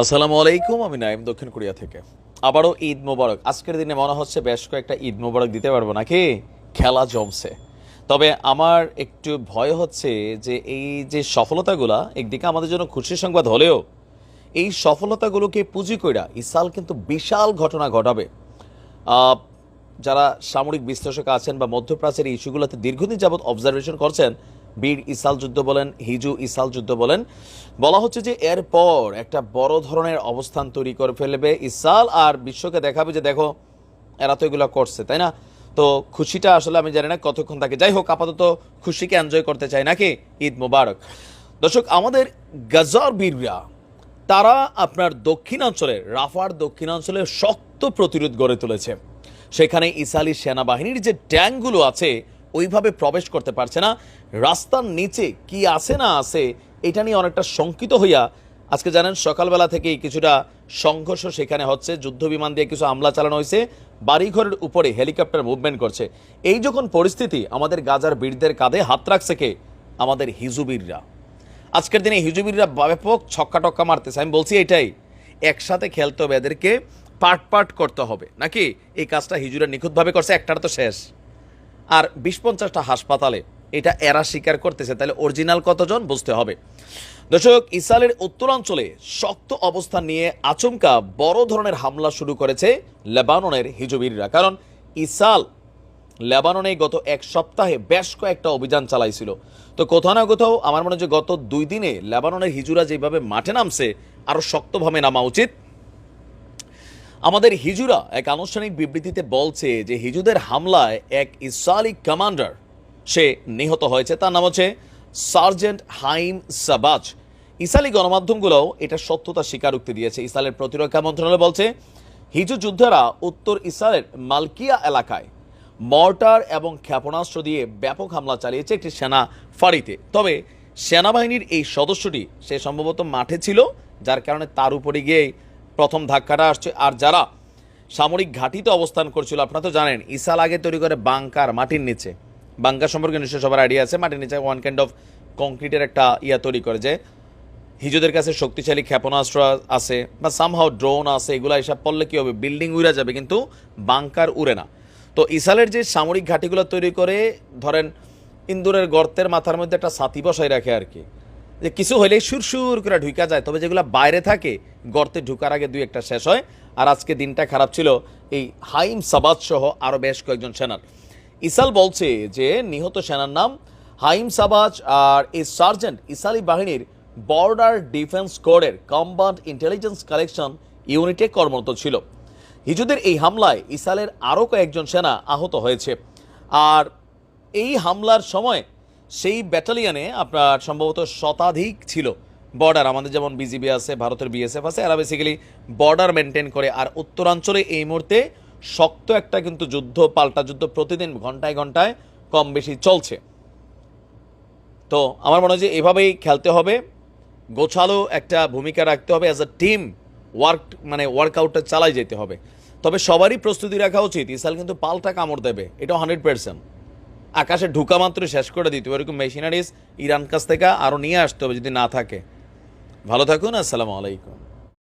আসসালামু আলাইকুম, আমি নাইম দক্ষিণ কোরিয়া থেকে। আবারও ঈদ মোবারক। আজকের দিনে মনে হচ্ছে বেশ কয়েকটা ঈদ মোবারক দিতে পারব নাকি? খেলা জমছে। তবে আমার একটু ভয় হচ্ছে যে এই যে সফলতাগুলা, একদিকে আমাদের জন্য খুশির সংবাদ হলেও, এই সফলতাগুলোকে পুঁজি কইরা ইসাল কিন্তু বিশাল ঘটনা ঘটাবে। যারা সামরিক বিশ্লেষক আছেন বা মধ্যপ্রাচ্যের ইস্যুগুলোতে দীর্ঘদিন যাবৎ অবজারভেশন করছেন বীর ইসাল যুদ্ধ বলেন, হিজু ইসাল যুদ্ধ বলেন, বলা হচ্ছে যে এরপর একটা বড় ধরনের অবস্থান তৈরি করে ফেলবে ইসাল আর বিশ্বকে দেখাবে যে দেখো, এরা তো এগুলো করছে, তাই না? তো খুশিটা আসলে আমি জানি না কতক্ষণ থাকে। যাই হোক, আপাতত খুশিকে এনজয় করতে চাই নাকি? ঈদ মোবারক। দর্শক, আমাদের গজর বীররা, তারা আপনার দক্ষিণাঞ্চলে, রাফার দক্ষিণাঞ্চলে শক্ত প্রতিরোধ গড়ে তুলেছে। সেখানে ইসালি সেনাবাহিনীর যে ট্যাঙ্কগুলো আছে ওইভাবে প্রবেশ করতে পারছে না। রাস্তার নিচে কি আছে না আছে, এটা নিয়ে অনেকটা শঙ্কিত হইয়া আজকে জানেন সকালবেলা থেকেই কিছুটা সংঘর্ষ সেখানে হচ্ছে। যুদ্ধ বিমান দিয়ে কিছু হামলা চালানো হয়েছে। বাড়িঘরের উপরে হেলিকপ্টার মুভমেন্ট করছে। এই যখন পরিস্থিতি আমাদের গাজার বীরদের কাঁধে হাত রাখছে কে? আমাদের হিজুবীররা। আজকের দিনে হিজুবিররা ব্যাপক ছক্কা টক্কা মারতেছে। আমি বলছি এটাই। একসাথে খেলতে হবে এদেরকে পার্ট পার্ট করতে হবে। নাকি? এই কাজটা হিজুরা নিখুঁতভাবে করছে, একটার তো শেষ। আর বিশ পঞ্চাশটা হাসপাতালে এটা এরা স্বীকার করতেছে। তাহলে অরিজিনাল কতজন বুঝতে হবে। দর্শক, ইসরায়েলের উত্তরাঞ্চলে শক্ত অবস্থান নিয়ে আচমকা বড় ধরনের হামলা শুরু করেছে লেবাননের হিজুবিররা। কারণ ইসাল লেবাননে গত এক সপ্তাহে বেশ কয়েকটা অভিযান চালাইছিল। তো কোথাও না কোথাও আমার মনে হয় যে গত দুই দিনে লেবাননের হিজুরা যেভাবে মাঠে নামছে আরও শক্তভাবে নামা উচিত। আমাদের হিজুরা এক আনুষ্ঠানিক বিবৃতিতে বলছে যে হিজুদের হামলায় এক ইসরায়েলি কমান্ডার, সে নিহত হয়েছে। তার নাম হচ্ছে সার্জেন্ট হাইম সাবাজ। ইসরায়েলি গণমাধ্যমগুলোও এটা সত্যতা স্বীকারোক্তি দিয়েছে। ইসরায়েলের প্রতিরক্ষা মন্ত্রণালয় বলছে, হিজু যোদ্ধারা উত্তর ইসরায়েলের মালকিয়া এলাকায় মর্টার এবং ক্ষেপণাস্ত্র দিয়ে ব্যাপক হামলা চালিয়েছে একটি সেনা ফাঁড়িতে। তবে সেনাবাহিনীর এই সদস্যটি সে সম্ভবত মাঠে ছিল, যার কারণে তার উপরে গিয়েই প্রথম ধাক্কাটা আসছে। আর যারা সামরিক ঘাঁটিতে অবস্থান করছিল, আপনারা তো জানেন, ইসাল আগে তৈরি করে বাংকার, মাটির নিচে। বাংকার সম্পর্কে নিশ্চয় সবার আইডিয়া আছে, মাটির নিচে ওয়ান কাইন্ড অফ কংক্রিটের একটা ইয়া তৈরি করে যে হিজুদের কাছে শক্তিশালী ক্ষেপণাস্ত্র আছে বা সামহাও ড্রোন আছে, এগুলো এসব পড়লে কী হবে? বিল্ডিং উড়ে যাবে, কিন্তু বাংকার উড়ে না। তো ইসালের যে সামরিক ঘাঁটিগুলো তৈরি করে, ধরেন ইন্দুরের গর্তের মাথার মধ্যে একটা ছাতি বসাই রাখে আর কি যে কিছু হইলেই সুরসুর করে ঢুকা যায়, তবে যেগুলো বাইরে থাকে, গর্তে ঢুকার আগে দুই একটা শেষ হয়। আর আজকে দিনটা খারাপ ছিল, এই হাইম সাবাদ সহ আরও বেশ কয়েকজন সেনার। ইসাল বলছে যে, নিহত সেনার নাম হাইম সাবাজ আর এই সার্জেন্ট ইসালি বাহিনীর বর্ডার ডিফেন্স কোরের কম্বান্ড ইন্টেলিজেন্স কালেকশন ইউনিটে কর্মরত ছিল। হিজুদের এই হামলায় ইসালের আরও কয়েকজন সেনা আহত হয়েছে। আর এই হামলার সময় সেই ব্যাটালিয়ানে আপনার সম্ভবত শতাধিক ছিল। বর্ডার আমাদের যেমন বিজিবি আছে, ভারতের বিএসএফ আছে, এরা বেসিক্যালি বর্ডার মেনটেন করে। আর উত্তরাঞ্চলে এই মুহূর্তে শক্ত একটা কিন্তু যুদ্ধ, পাল্টা যুদ্ধ প্রতিদিন ঘন্টায় ঘন্টায় কম বেশি চলছে। তো আমার মনে হয় যে এভাবেই খেলতে হবে। গোছালো একটা ভূমিকা রাখতে হবে। অ্যাজ আ টিম ওয়ার্ক মানে ওয়ার্কআউটটা চালাই যেতে হবে। তবে সবারই প্রস্তুতি রাখা উচিত। ইসাল কিন্তু পাল্টা কামড় দেবে। এটা হান্ড্রেড পার্সেন্ট আকাশে ঢুকা মাত্র শেষ করে দিতে এরকম মেশিনারিজ ইরান কাছ থেকে আরও নিয়ে আসতে হবে যদি না থাকে। ভালো থাকুন, আসসালামু আলাইকুম।